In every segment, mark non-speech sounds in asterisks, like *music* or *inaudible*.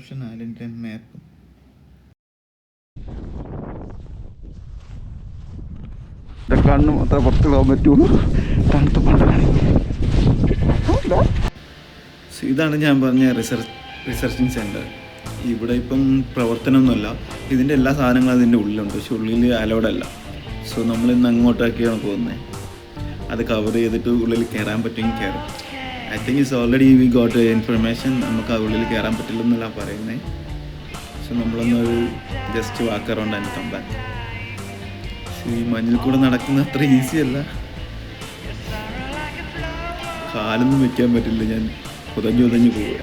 Reception ഐലൻഡിന്റെ മാപ്പ് കണ്ണു അത്ര പുറത്ത് പോകാൻ പറ്റുള്ളൂ തണുത്ത സോ ഇതാണ് ഞാൻ പറഞ്ഞ റിസർച്ച് റിസർച്ചിങ് സെന്റർ ഇവിടെ ഇപ്പം പ്രവർത്തനമൊന്നുമല്ല. ഇതിന്റെ എല്ലാ സാധനങ്ങളും അതിന്റെ ഉള്ളിലുണ്ട്. പക്ഷെ ഉള്ളിൽ അലോഡല്ല അല്ല. സോ നമ്മൾ ഇന്ന് അങ്ങോട്ടൊക്കെയാണ് പോകുന്നത്. അത് കവർ ചെയ്തിട്ട് ഉള്ളിൽ കയറാൻ പറ്റുമെങ്കിൽ കയറും. I think it's already we got information നമുക്ക് ആ ഉള്ളിൽ കയറാൻ പറ്റില്ലെന്നല്ല പറയുന്നത് പക്ഷെ നമ്മളൊന്നൊരു just walk around and come back ഈ മഞ്ഞിൽ കൂടെ നടക്കുന്ന അത്ര ഈസി അല്ല. കാലൊന്നും വെക്കാൻ പറ്റില്ല. ഞാൻ പുതഞ്ഞു പുതഞ്ഞു പോവുക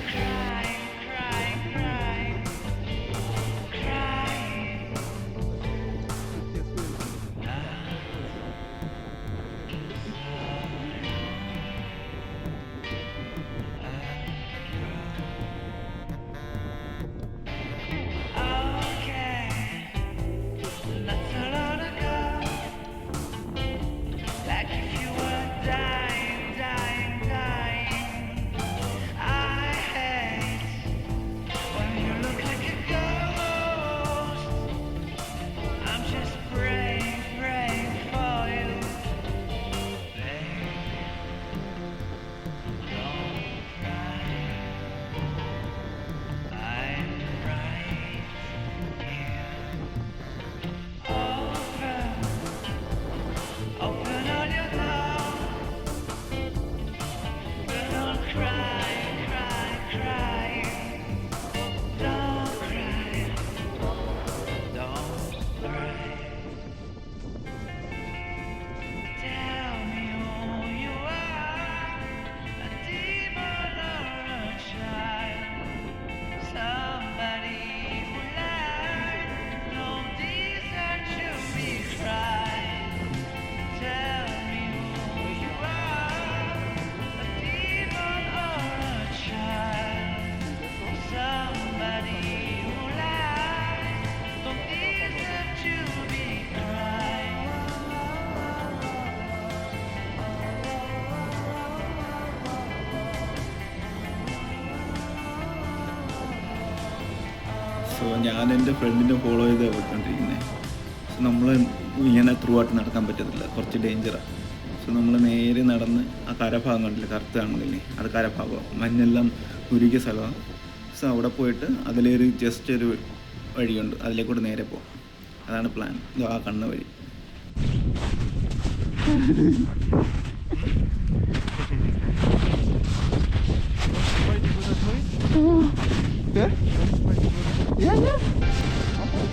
ഞാൻ എന്റെ ഫ്രണ്ടിനെ ഫോളോ ചെയ്ത് പോയിക്കൊണ്ടിരിക്കുന്നത് സോ നമ്മൾ ഇങ്ങനെ ത്രൂ ആയിട്ട് നടക്കാൻ പറ്റത്തില്ല. കുറച്ച് ഡേഞ്ചറാണ് സോ നമ്മൾ നേരെ നടന്ന് ആ കരഭാഗം കണ്ടില്ല? കറുത്ത കാണുന്നില്ലേ? അത് കരഭാഗം. മഞ്ഞെല്ലാം ഉരുകിയ സ്ഥലമാണ് സോ അവിടെ പോയിട്ട് അതിലൊരു ജസ്റ്റ് ഒരു വഴിയുണ്ട്. അതിലേക്കൂടെ നേരെ പോകാം അതാണ് പ്ലാൻ ഇത് ആ കണ്ണ വഴി. *laughs* Yeah, yeah. Okay.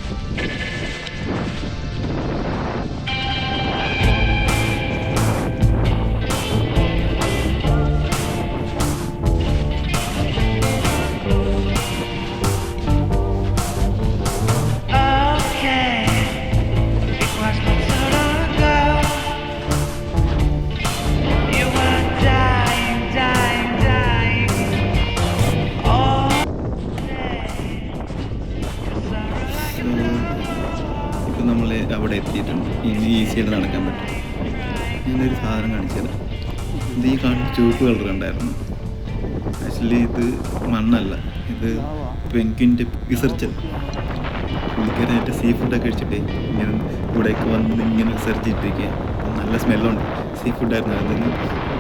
ഇപ്പം നമ്മൾ അവിടെ എത്തിയിട്ടുണ്ട്. ഇനി ഈസിയായിട്ട് നടക്കാൻ പറ്റും. ഞാനൊരു സാധനം കാണിച്ചത് ഇത് ഈ കാണുന്ന ചുവപ്പ് കളർ ഉണ്ടായിരുന്നു ആക്ച്വലി ഇത് മണ്ണല്ല. ഇത് പെൻക്വിന്റെ വിസർജൻ പുള്ളിക്കാരായിട്ട് സീ ഫുഡൊക്കെ കഴിച്ചിട്ടേ ഇങ്ങനെ ഇവിടേക്ക് വന്ന് ഇങ്ങനെ വിസർജ് ചെയ്തിരിക്കുക അപ്പം നല്ല സ്മെല്ലുണ്ട് സീ ഫുഡായിരുന്നു അതിന്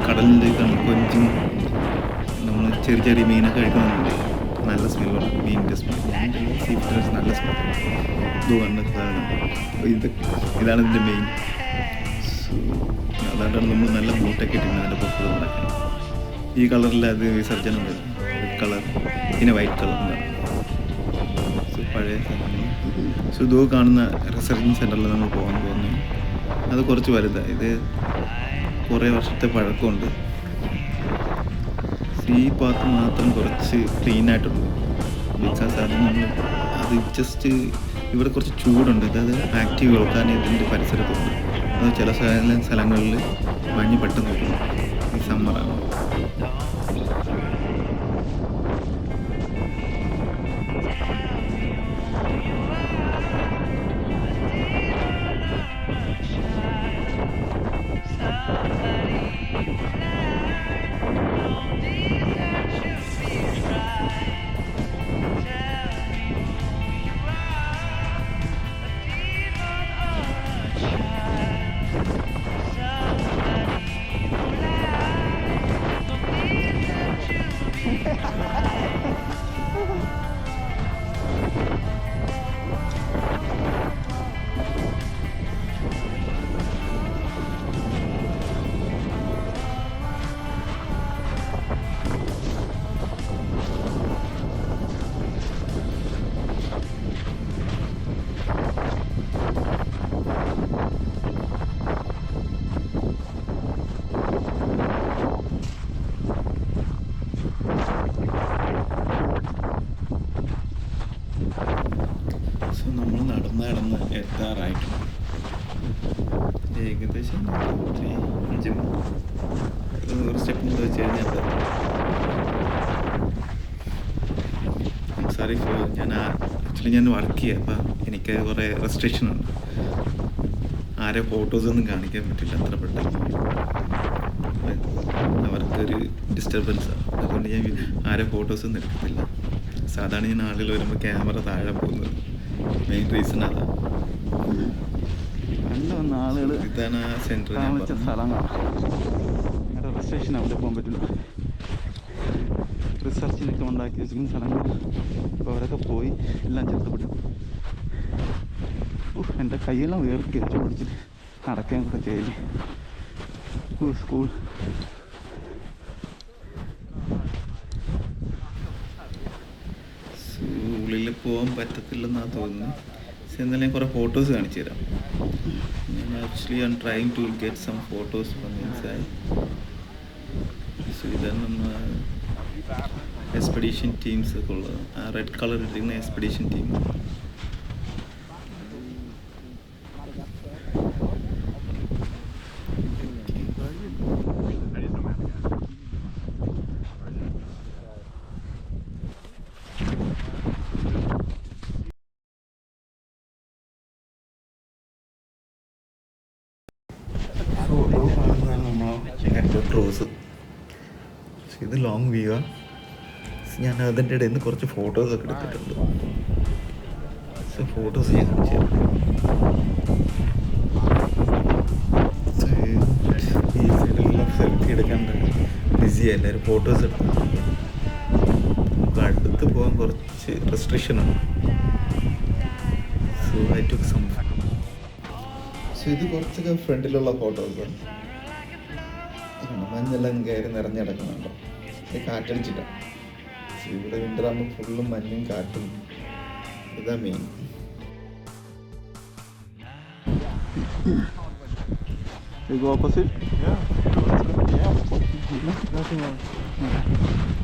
കടലിൽ കൊഞ്ചും നമ്മൾ ചെറിയ ചെറിയ മീനൊക്കെ കഴിക്കുന്നുണ്ട്. നല്ല സ്മെല്ലുണ്ട് മീനിന്റെ സ്മെൽ സീ ഫുഡ് നല്ല സ്മെല്ല് ഇത് ഇത് ഇതാണ് ഇതിന്റെ മെയിൻ അതുകൊണ്ടാണ് നമ്മൾ നല്ല ബൂട്ടൊക്കെ ഇട്ടിരുന്നത് അതിന്റെ പുറത്ത് നടക്കുന്നത് ഈ കളറിൽ അത് വിസർജനം വരും കളർ പിന്നെ വൈറ്റ് കളർ ഉണ്ടാവും സോ പഴയ സോ ഇതോ കാണുന്ന റിസർച്ച് സെന്ററിൽ നമ്മൾ പോകാൻ പോകുന്നു. അത് കുറച്ച് വലുതാണ് ഇത് കുറേ വർഷത്തെ പഴക്കമുണ്ട്. സീ പാത്ത് മാത്രം കുറച്ച് ക്ലീൻ ആയിട്ടുണ്ട്. ബിക്കോസ് അത് നമ്മൾ അത് ജസ്റ്റ് ഇവിടെ കുറച്ച് ചൂടുണ്ട്. അതായത് ആക്റ്റീവ് കേൾക്കാൻ ഇതിന്റെ പരിസരത്തുണ്ട്. അത് ചില സ്ഥല- സ്ഥലങ്ങളിൽ മഞ്ഞ് പെട്ടെന്ന് ഏകദേശം നമ്മൾ നടന്ന് നടന്ന് എത്താറായിട്ടുണ്ട് ഏകദേശം അഞ്ച് നൂറ് സ്റ്റെപ്പ് എന്ന് വെച്ച് കഴിഞ്ഞാൽ സോറി ഇപ്പോൾ ഞാൻ ആക്ച്വലി ഞാൻ വർക്ക് ചെയ്യാം. അപ്പം എനിക്ക് കുറേ റെസ്ട്രിക്ഷൻ ഉണ്ട്. ആരെ ഫോട്ടോസ് ഒന്നും കാണിക്കാൻ പറ്റില്ല അത്ര പെട്ടെന്ന്. അവർക്കൊരു ഡിസ്റ്റർബൻസാണ് അതുകൊണ്ട് ഞാൻ ആരെ ഫോട്ടോസൊന്നും എടുക്കത്തില്ല. സാധാരണ ഞാൻ ആളുകൾ വരുമ്പോൾ ക്യാമറ താഴെ പോകുന്നത്. മെയിൻ റീസൺ അതാ. കണ്ടു വന്ന ആളുകൾ ഇതാണ് ഞാൻ താമസിച്ച. സ്ഥലങ്ങളാണ് ഞങ്ങളുടെ രജിസ്ട്രേഷൻ അവിടെ പോകാൻ പറ്റില്ല. റിസർച്ചിനൊക്കെ ഉണ്ടാക്കി വെച്ചിരിക്കുന്ന സ്ഥലങ്ങൾ അപ്പോൾ അവരൊക്കെ പോയി എല്ലാം ചേർത്തപ്പെട്ടു ഉഫ്, എന്റെ കയ്യെല്ലാം വേർക്കി പിടിച്ചിട്ട് നടക്കാൻ കൂടെ ചെയ്യില്ലേ സ്കൂൾ ഉള്ളിൽ പോകാൻ പറ്റത്തില്ലെന്നാണ് തോന്നുന്നത് പക്ഷെ എന്നാലും കുറേ ഫോട്ടോസ് കാണിച്ചു തരാം. ഞാൻ actually I trying to get some photos from inside so expedition teams ഒക്കെ ഉള്ളത്. ആ റെഡ് കളർ ഇട്ടിരിക്കുന്ന എക്സ്പെഡീഷൻ ടീം ഫോട്ടോ കാണുന്നതാണ് നമ്മൾ ക്രോസ് ഇത് ലോങ് വ്യൂ ആണ് ഞാൻ അതിന്റെ ഇടയിൽ നിന്ന് കുറച്ച് ഫോട്ടോസ് ഒക്കെ എടുത്തിട്ടുണ്ട്. സോ ഫോട്ടോസ് ഞാൻ കാണിച്ചു. ഈ സൈഡിലെല്ലാം സെൽഫി എടുക്കാണ്ട് ബിസി എല്ലാവരും ഫോട്ടോസ് എടുക്കുന്നുണ്ട് നമുക്ക് അടുത്ത് പോകാൻ കുറച്ച് റെസ്ട്രിക്ഷൻ ആണ് so I took some so ഇത് കുറച്ചൊക്കെ ഫ്രണ്ടിലുള്ള ഫോട്ടോസ് മഞ്ഞെല്ലാം കയറി നിറഞ്ഞിടക്കുന്നുണ്ടോ ഇത് കാറ്റടിച്ചിട്ടാണ് ഇവിടെ വിന്റർ ആകുമ്പോൾ ഫുള്ളും മഞ്ഞും കാറ്റും ഇതാ main You go opposite? Yeah. Yeah. Nothing else.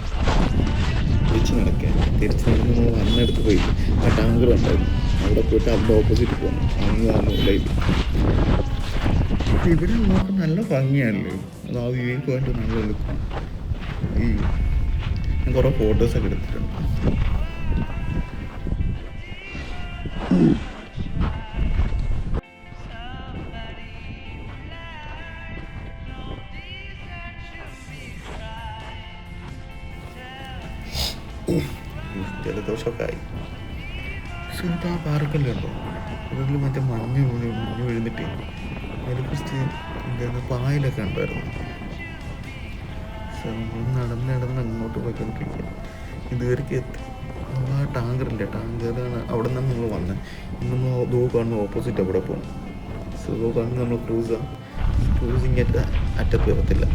തിരിച്ച് നടക്കുക. തിരിച്ച് നടന്ന് നമ്മൾ വന്നെടുത്ത് പോയി. ആ ടാങ്കർ ഉണ്ടായിരുന്നു അവിടെ പോയിട്ട് അതിന്റെ ഓപ്പോസിറ്റ് പോകണം അങ്ങ് ആ മൂലയിൽ ഇവിടെ നോക്കാൻ നല്ല ഭംഗിയാണല്ലോ? അത് ആ വ്യൂ പോയിട്ട് നല്ല ലുക്കാണ് ഈ ഞാൻ കുറേ ഫോട്ടോസൊക്കെ എടുത്തിട്ടുണ്ട്. ആ പാറക്കല്ലേ ഉണ്ടോ അതിൽ മറ്റേ മഞ്ഞ് മഞ്ഞ് വീഴുന്നിട്ട് അതിൽ കുറച്ച് എന്തായിരുന്നു പായലൊക്കെ ഉണ്ടായിരുന്നു. നമ്മൾ നടന്ന് നടന്ന് അങ്ങോട്ട് പോയിക്കൊണ്ടിരിക്കുക ഇതുവരെക്ക് എത്തി ആ ടാങ്കറില്ലേ ടാങ്കറാണ് അവിടെ നിന്നാണ് നമ്മൾ വന്നത് നമ്മൾ ദോ കാണുന്ന ഓപ്പോസിറ്റ് അവിടെ പോകണം സോ കാണുന്ന നമ്മൾ ക്രൂസാണ് ക്രൂസിങ് അറ്റ അറ്റത്ത് വരത്തില്ല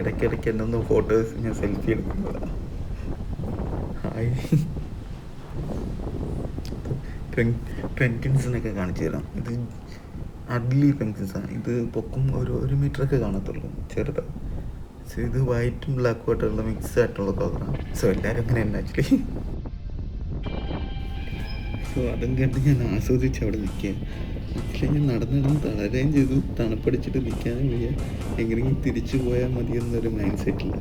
ഇടയ്ക്കിടയ്ക്ക് എന്നെ ഒന്ന് ഫോട്ടോസ് ഞാൻ സെൽഫി എടുക്കുന്നതാണ് ഹായ് പെന്റിൻസിനൊക്കെ കാണിച്ചു തരാം. ഇത് അഗ്ലി പെൻസിൻസാണ് ഇത് പൊക്കും ഒരു ഒരു മീറ്ററൊക്കെ കാണത്തുള്ളൂ. ചെറുതാണ് സോ ഇത് വൈറ്റും ബ്ലാക്കും ആയിട്ടുള്ള മിക്സ് ആയിട്ടുള്ള കളറാണ് സോ എല്ലാവരും അങ്ങനെ തന്നെ ആക്ച്വലി സോ അതും കണ്ട് ഞാൻ ആസ്വദിച്ച് അവിടെ നിൽക്കുക ആക്ച്വലി ഞാൻ നടന്ന് നടന്ന് തളരുകയും ചെയ്തു. തണുപ്പടിച്ചിട്ട് നിൽക്കാനും വയ്യ. എങ്ങനെയെങ്കിലും തിരിച്ചു പോയാൽ മതി എന്നൊരു മൈൻഡ് സെറ്റില്ല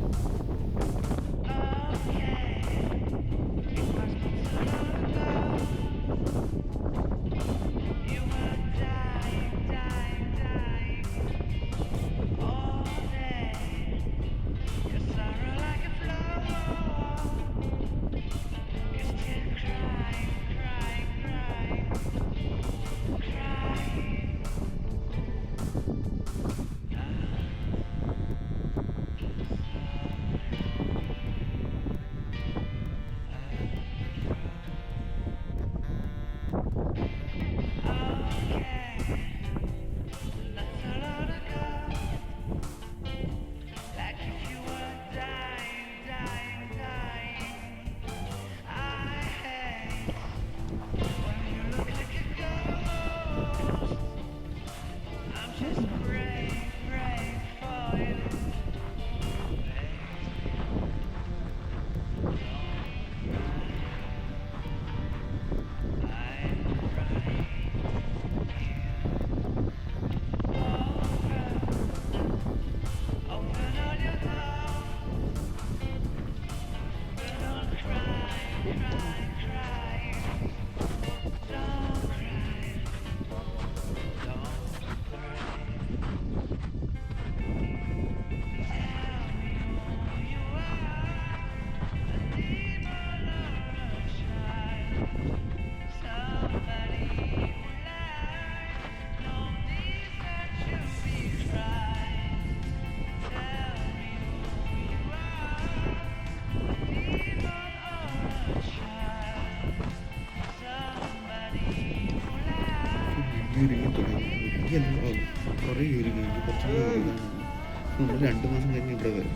രണ്ട് മാസം കഴിഞ്ഞ് ഇവിടെ വരും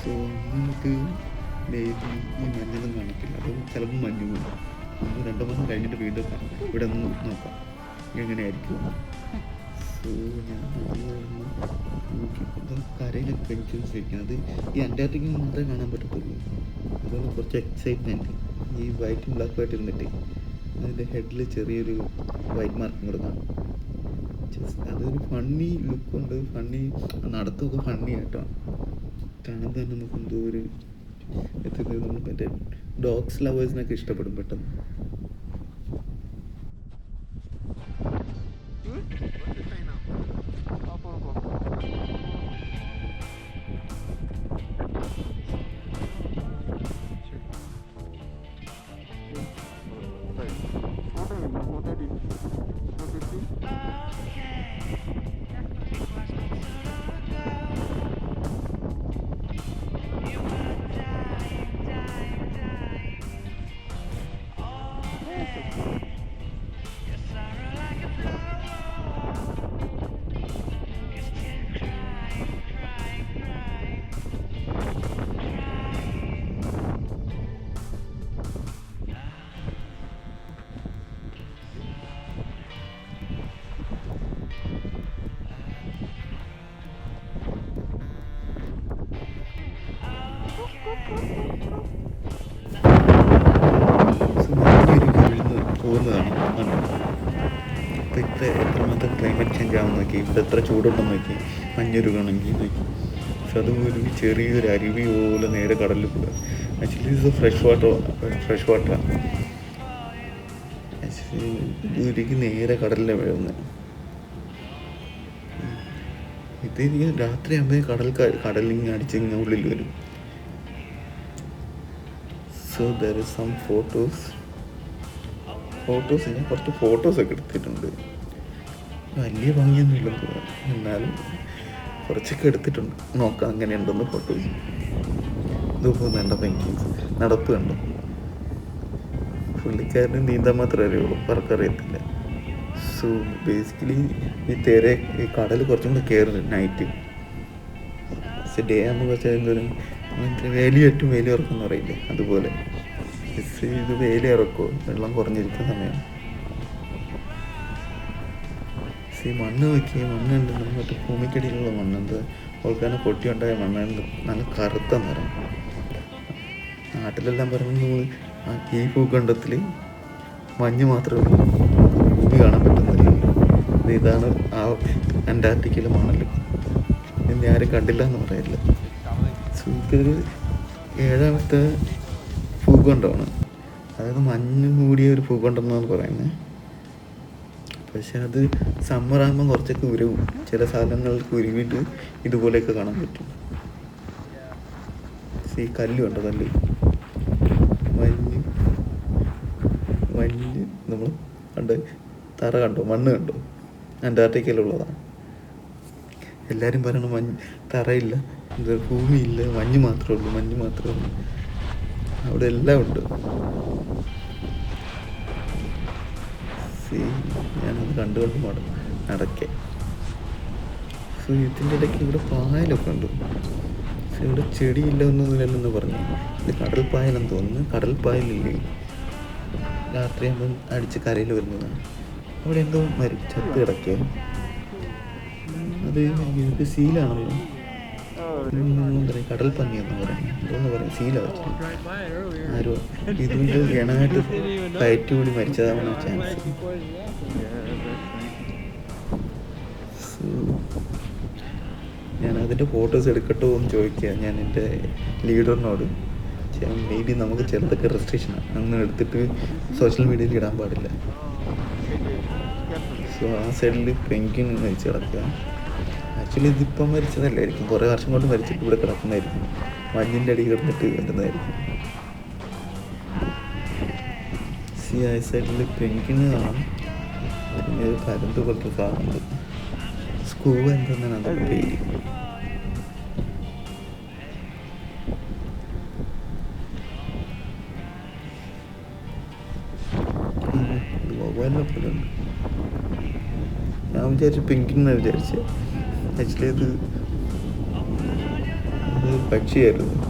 സോ നമുക്ക് ഈ മഞ്ഞൊന്നും കാണിക്കില്ല അത് ചിലപ്പോൾ മഞ്ഞ് നമുക്ക് രണ്ട് മാസം കഴിഞ്ഞിട്ട് വീണ്ടും. ഇവിടെ നിന്ന് നോക്കാം എങ്ങനെയായിരിക്കും സോ ഞാൻ നോക്കിയപ്പോൾ കരയിലൊക്കെ പെൻഷൻസ് ഇരിക്കുന്നത് ഈ അന്റാർട്ടിക്കിൽ മാത്രമേ കാണാൻ പറ്റത്തുള്ളൂ കുറച്ച് എക്സൈറ്റ്മെന്റ് ഈ വൈറ്റും ബ്ലാക്കും ആയിട്ട് ഇരുന്നിട്ട് അതിന്റെ ഹെഡിൽ ചെറിയൊരു വൈറ്റ് മാർക്കും കൂടെ കാണും. അതൊരു ഫണ്ണി ലുക്കുണ്ട് ഫണ്ണി നടത്തമൊക്കെ ഫണ്ണി കേട്ടോ കാണാൻ തന്നെ നമുക്ക് എന്തോ ഒരു എത്തുന്നത് നമ്മൾ മറ്റേ ഡോഗ്സ് ലവേഴ്സിനൊക്കെ ഇഷ്ടപ്പെടും പെട്ടെന്ന്. ഇവിടെ എത്ര ചൂടുണ്ടെന്ന് നോക്കി. മഞ്ഞൊരുകണമെങ്കിൽ നോക്കി. പക്ഷെ അത് ഒരു ചെറിയൊരു അരുവി പോലെ നേരെ കടലിൽ പോകുക ആക്ച്വലി ഇത് ഫ്രഷ് വാട്ടർ ഫ്രഷ് വാട്ടറാണ് ആക്ച്വലി ഇതിലേക്ക് നേരെ കടലിലെ വീഴുന്നത് ഇത് ഇനി രാത്രി ആകുമ്പോൾ കടൽ കടലിങ്ങനെ അടിച്ചിങ്ങനെ ഉള്ളിൽ വരും. So there is some photos photos ഞാൻ കുറച്ച് ഫോട്ടോസൊക്കെ എടുത്തിട്ടുണ്ട്. വലിയ ഭംഗിയൊന്നുമില്ല. എന്നാലും കുറച്ചൊക്കെ എടുത്തിട്ടുണ്ട്. നോക്കാം അങ്ങനെയുണ്ടെന്ന് ഫോട്ടോ ഇത് വേണ്ട എനിക്ക് നടപ്പ് കണ്ടു. പുള്ളിക്കാരന് നീന്താൻ മാത്രമേ അറിയുള്ളൂ. പറക്കറിയത്തില്ല സോ ബേസിക്കലി ഈ തേരെ ഈ കടൽ കുറച്ചും കൂടെ കയറി നൈറ്റ് പക്ഷെ ഡേ ആകുമ്പോൾ കുറച്ച് എന്തോരം വേലി ഏറ്റവും വേലി ഇറക്കുമെന്ന് പറയില്ലേ? അതുപോലെ. ഇത് വേലി ഇറക്കുമോ വെള്ളം കുറഞ്ഞിരിക്കുന്ന സമയം. ഈ മണ്ണ് നോക്കിയ മണ്ണുണ്ട് മറ്റേ ഭൂമിക്കടിയിലുള്ള മണ്ണുണ്ട് എന്ത് ഓൾക്കാനെ പൊട്ടി ഉണ്ടായ മണ്ണ് നല്ല കറുത്ത നിറം. നാട്ടിലെല്ലാം പറയുന്നത് ആ ഈ ഭൂഖണ്ഡത്തിൽ മഞ്ഞ് മാത്രമേ ഉള്ളൂ. ഭൂമി കാണാൻ പറ്റുന്നില്ല. ഇത് ഇതാണ് ആ അന്റാർട്ടിക്കയിലെ മണൽ എന്നെ ആരും കണ്ടില്ല എന്ന് പറയില്ല ഇതൊരു ഏഴാമത്തെ ഭൂഖണ്ഡമാണ്. അതായത് മഞ്ഞ് മൂടിയ ഒരു ഭൂഖണ്ഡം എന്നാണ് പറയുന്നത്. പക്ഷെ അത് സമ്മർ ആകുമ്പോൾ കുറച്ചൊക്കെ ഉരുവും ചില സാധനങ്ങൾക്ക് ഉരുവിട്ട് ഇതുപോലെയൊക്കെ കാണാൻ പറ്റും. ഈ കല്ലും കണ്ടോ കല്ല്? മഞ്ഞ്. മഞ്ഞ് നമ്മൾ കണ്ട് തറ കണ്ടോ? മണ്ണ് കണ്ടോ? അന്റാർട്ടിക്കയിലുള്ളതാണ് എല്ലാവരും പറയണ മഞ്ഞ് തറയില്ല. എന്താ ഭൂമിയില്ല. മഞ്ഞ് മാത്രമേ ഉള്ളൂ. മഞ്ഞ് മാത്രമേ ഉള്ളൂ. അവിടെ എല്ലാം ഉണ്ട്. See, ഞാനത് കണ്ടുകൊണ്ട് മട നടക്കെ. സോ ഇതിന്റെ ഇടയ്ക്ക് ഇവിടെ പായലൊക്കെ ഉണ്ട്. സോ ഇവിടെ ചെടിയില്ല ഒന്നുമില്ലെന്ന് പറഞ്ഞു. ഇത് കടൽ പായലെന്ന് തോന്നുന്നു. കടൽ പായലില്ലേ? രാത്രിയാകുമ്പം അടിച്ച് കരയിൽ വരുന്നതാണ് അവിടെ എന്തോ മരി കിടക്കുക അത് സീലാണല്ലോ കടൽ പന്നി എന്ന് പറയുന്നത് എന്തോന്ന് പറയാം. സീല. ആരോ ഇതുകൊണ്ട് ഗണമായിട്ട് ഫ്ലൈറ്റ് കൂടി മരിച്ചതാവാൻ ചാൻസ് ഞാൻ അതിന്റെ ഫോട്ടോസ് എടുക്കട്ടോ എന്ന് ചോദിക്കുക ഞാൻ എന്റെ ലീഡറിനോട് മേ ബി നമുക്ക് ചിലതൊക്കെ റെസ്ട്രിക്ഷനാണ് അങ്ങനെ എടുത്തിട്ട് സോഷ്യൽ മീഡിയയിൽ ഇടാൻ പാടില്ല. സോ ആ സൈഡിൽ പെൻഗ്വിൻ എന്ന് വെച്ച് കിടക്കുക. ആക്ച്വലി ഇതിപ്പം മരിച്ചതല്ലായിരിക്കും കുറേ വർഷം കൊണ്ട് മരിച്ചിട്ട് ഇവിടെ കിടക്കുന്നതായിരിക്കും മഞ്ഞിന്റെ അടി കിടന്നിട്ട് വരുന്നതായിരിക്കും സി ആ സൈഡിൽ പെൻകിന് കാണാം. പിന്നെ ഒരു പരുന്ത് പോലത്തെ സാധനമുണ്ട്. സ്കൂബ എന്തെന്നാണ് അതിന്റെ പേര് ഞാൻ വിചാരിച്ചു പെങ്കിന്ന് വിചാരിച്ചു. അത് പക്ഷിയായിരുന്നു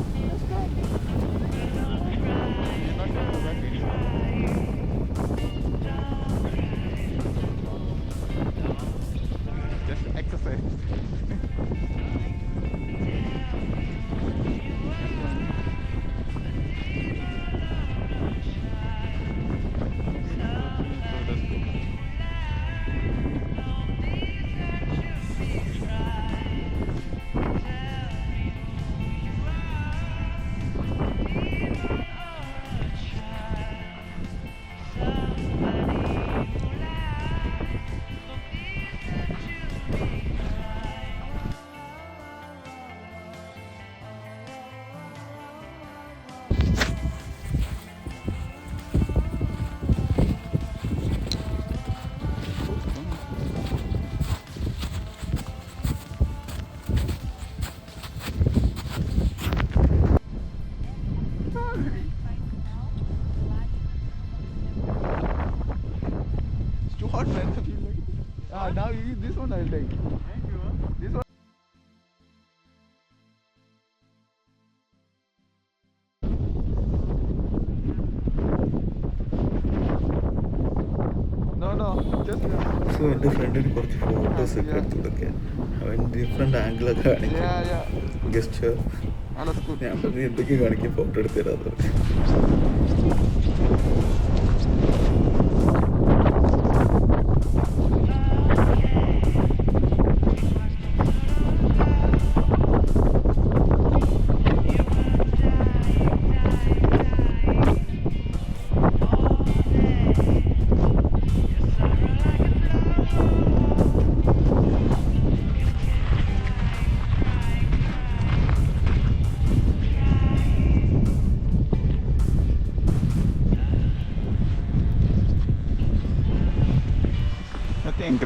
you, this one I'll take. This one. No, no, just. Uh, so എന്റെ ഫ്രണ്ടിന് കുറച്ച് ഫോട്ടോസ് ഒക്കെ എടുത്തു കൊടുക്കാൻ അവൻ ഡിഫറെന്റ് ആംഗിളൊക്കെ കാണിക്കും yeah, yeah. Guest Ah. ഞാൻ പറഞ്ഞു എന്തൊക്കെ കാണിക്കും ഫോട്ടോ എടുത്ത് തരാമെന്ന്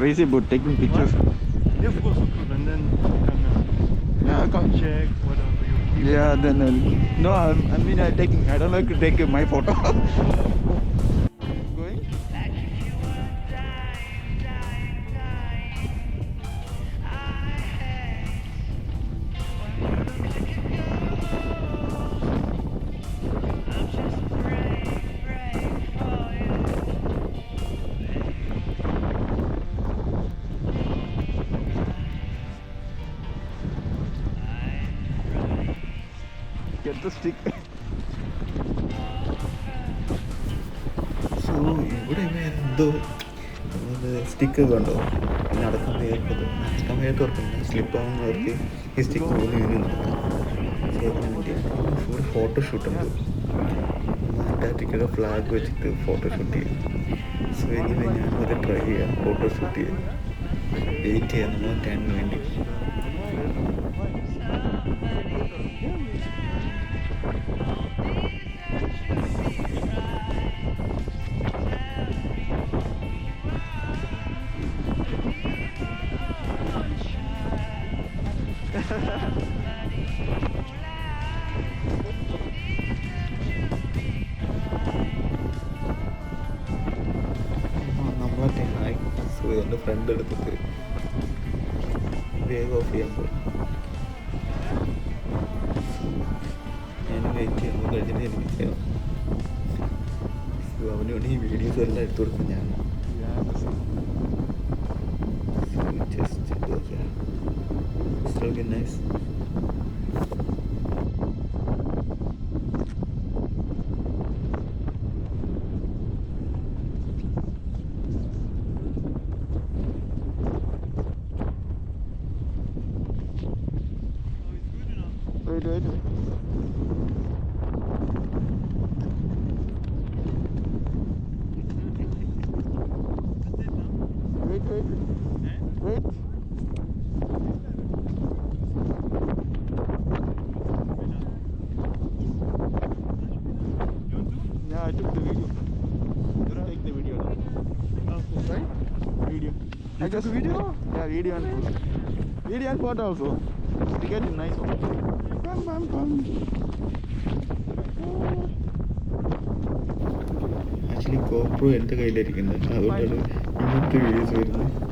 crazy about taking pictures. Yeah, of course, of course. And then you can Yeah, I can't. check whatever you. Yeah, then uh, no, I, I mean I taking. I don't like to take my photo. *laughs* Stick കണ്ടോ? നടക്കാൻ വയ്യാത്തത് നടക്കാൻ വയ്യാത്തവർക്ക് slip ആവുന്നവർക്ക് ഈ stick പോലെ ഇനി നടക്കാം full photoshoot ഉണ്ട്. അന്റാർട്ടിക്കയുടെ flag വെച്ചിട്ട് ഫോട്ടോഷൂട്ട് ചെയ്യും. സോ ഇനി ഞാൻ അത് ട്രൈ ചെയ്യാം. ഫോട്ടോഷൂട്ട് ചെയ്യാം. വെയിറ്റ് ചെയ്യാം. നമ്മൾ ടെന്നിന് വേണ്ടി. ടെന്നായി സോ എന്റെ ഫ്രണ്ട് എടുത്തിട്ട് വേഗം ഓഫ് ചെയ്യാൻ പോകും ഞാൻ വെയിറ്റ് ചെയ്യുമ്പോൾ കഴിഞ്ഞിട്ട് എനിക്ക് ചെയ്യാം അവന് വേണ്ടി ഈ വീഡിയോസ് എല്ലാം എടുത്തു കൊടുക്കും ഞാൻ. Yeah, that's So just yeah. It's looking nice. Wait, wait, wait. Wait. Yeah, I took the video. You take the video now. Right? Video. I took video? Yeah, video and photo. Video and photo also. To get a nice one. Bam, bam, bam. Actually GoPro എന്റെ കയ്യിലിരിക്കുന്നത് അതുകൊണ്ടാണ് ഇങ്ങനത്തെ videos വരുന്നത്.